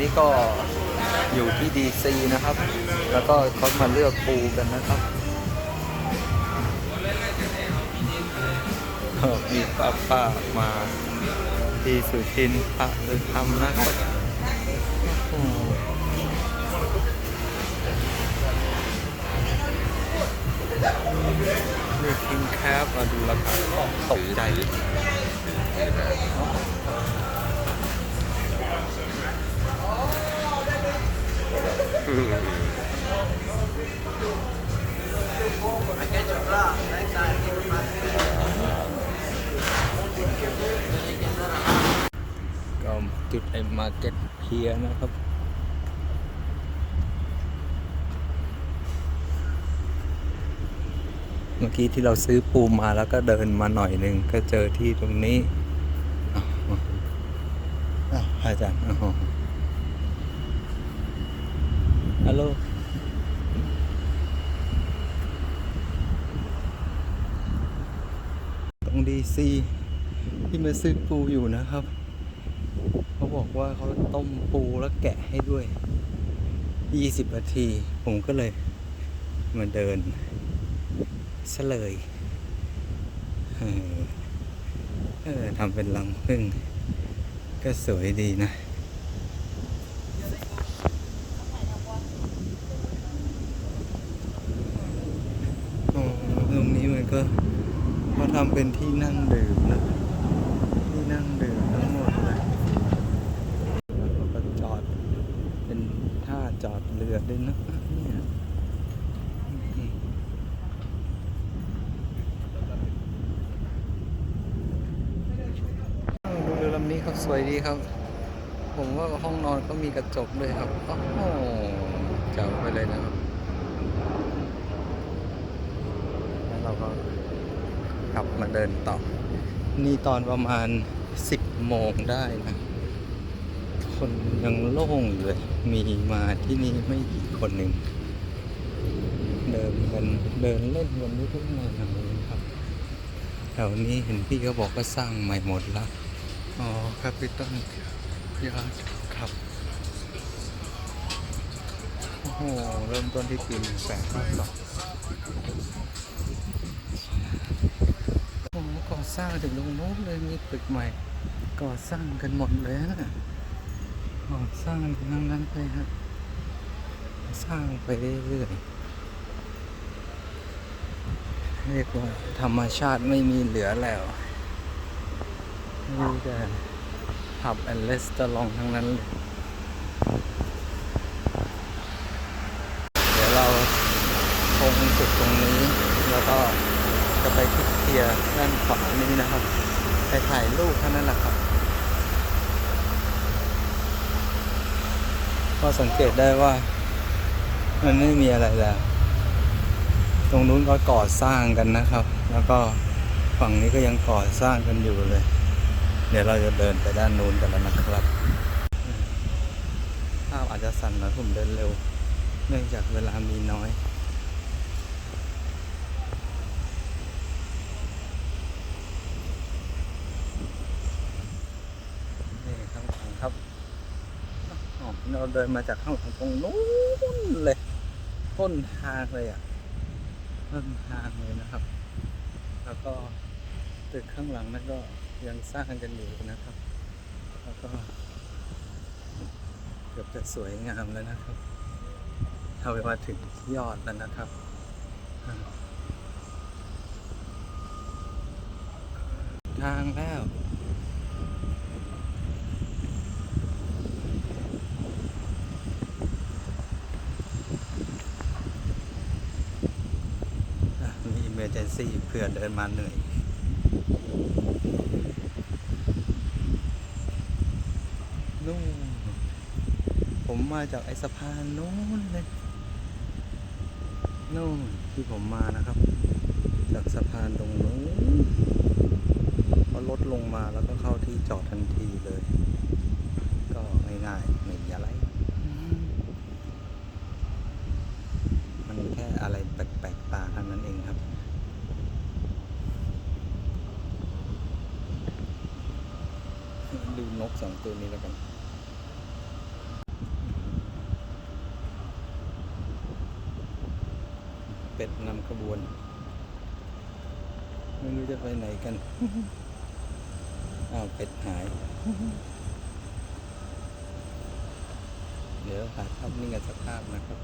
นี้ก็อยู่ที่ดีซีนะครับ แล้วก็เขามาเลือกปูกันนะครับมีป้าป้าๆมาที่สุทินพระหรือธรรมนะครับนี่คิงแคปมาดูราคาก็ตกใจ จุดไอ้มาเก็ตเพียนะครับ เมื่อกี้ที่เราซื้อปูมาแล้วก็เดินมาหน่อยหนึ่งก็เจอที่ตรงนี้อาวอ้าอาจารย์อ้าวฮัลโหลตรงดีซีที่มาซื้อปูอยู่นะครับ บอกว่าเขาต้มปูแล้วแกะให้ด้วย 20 นาที ผมก็เลยมาเดินซะเลยเออเออทำเป็นรังพึ่ง ก็สวยดีนะ ตรงนี้มันก็เขาทำเป็นที่นั่งดื่มนะ ที่นั่งดื่มทั้งหมดเลย แล้วก็จอดเป็นท่า จอดเรือด้วยนะเนี่ยอืมดูเรือลำนี้ครับสวยดีครับ ผมว่าห้องนอนก็มีกระจกด้วยครับ โอ้โหเจ๋งไปเลยนะครับแล้วเราก็กลับมาเดินต่อ นี่ตอนประมาณ 10 โมงได้นะ คนยังโล่งอยู่เลย มีมาที่นี่ไม่กี่คนหนึ่ง เดินกันเดินเล่นกันไม่ทุกงานเลยครับแถวนี้เห็นพี่เขาบอกก็สร้างใหม่หมดละอ๋อแคปิตอลยาร์ดครับโอ้โหเริ่มต้นที่ปีหนึ่งแปดห้าสองโอ้โหก่อสร้างถึงตรงโน้นเลยมีตึกใหม่ ก่อสร้างกันหมดเลยนะ ก่อสร้างกันทั้งนั้นไปฮะสร้างไปเรื่อยๆเรียกว่าธรรมชาติไม่มีเหลือแล้วมีแต่ผับแอนเลสตอลองทั้งนั้นเลยเดี๋ยวเราคงจุดตรงนี้ แล้วก็จะไปที่เทียร์ด้านขวานี้นะครับ ไปถ่ายรูปเท่านั้นแหละครับ ก็สังเกตได้ว่า มันไม่มีอะไรแล้ว ตรงนู้นก็ก่อสร้างกันนะครับ แล้วก็ฝั่งนี้ก็ยังก่อสร้างกันอยู่เลย เดี๋ยวเราจะเดินไปด้านนู้นกันแล้วนะครับภาพอาจจะสั่นหน่อยผมเดินเร็ว เนื่องจากเวลามีน้อย นี่ข้างหลังครับอ๋อ เราเดินมาจากข้างหลังตรงนู้นเลย ต้นทางเลยอะต้นทางเลยนะครับ แล้วก็ตึกข้างหลังนั่นก็ยังสร้างกันอยู่นะครับ แล้วก็เกือบจะสวยงามแล้วนะครับเราไปมาถึงยอดแล้วนะครับทางแล้ว อ่ มี emergency เผื่อเดินมาเหนื่อยนู่นผมมาจากไอ้สะพานนู้นเลยนู่นที่ผมมานะครับ จากสะพานตรงนู้นพอรถลงมาแล้วก็เข้าที่จอดทันทีเลย ก็ง่ายๆไม่มีอะไร สองตัวนี้แล้วกันเป็ดนำขบวน ไม่รู้จะไปไหนกัน อ้าวเป็ดหาย เดี๋ยวหาภาพนิ่งกันสักภาพนะครับ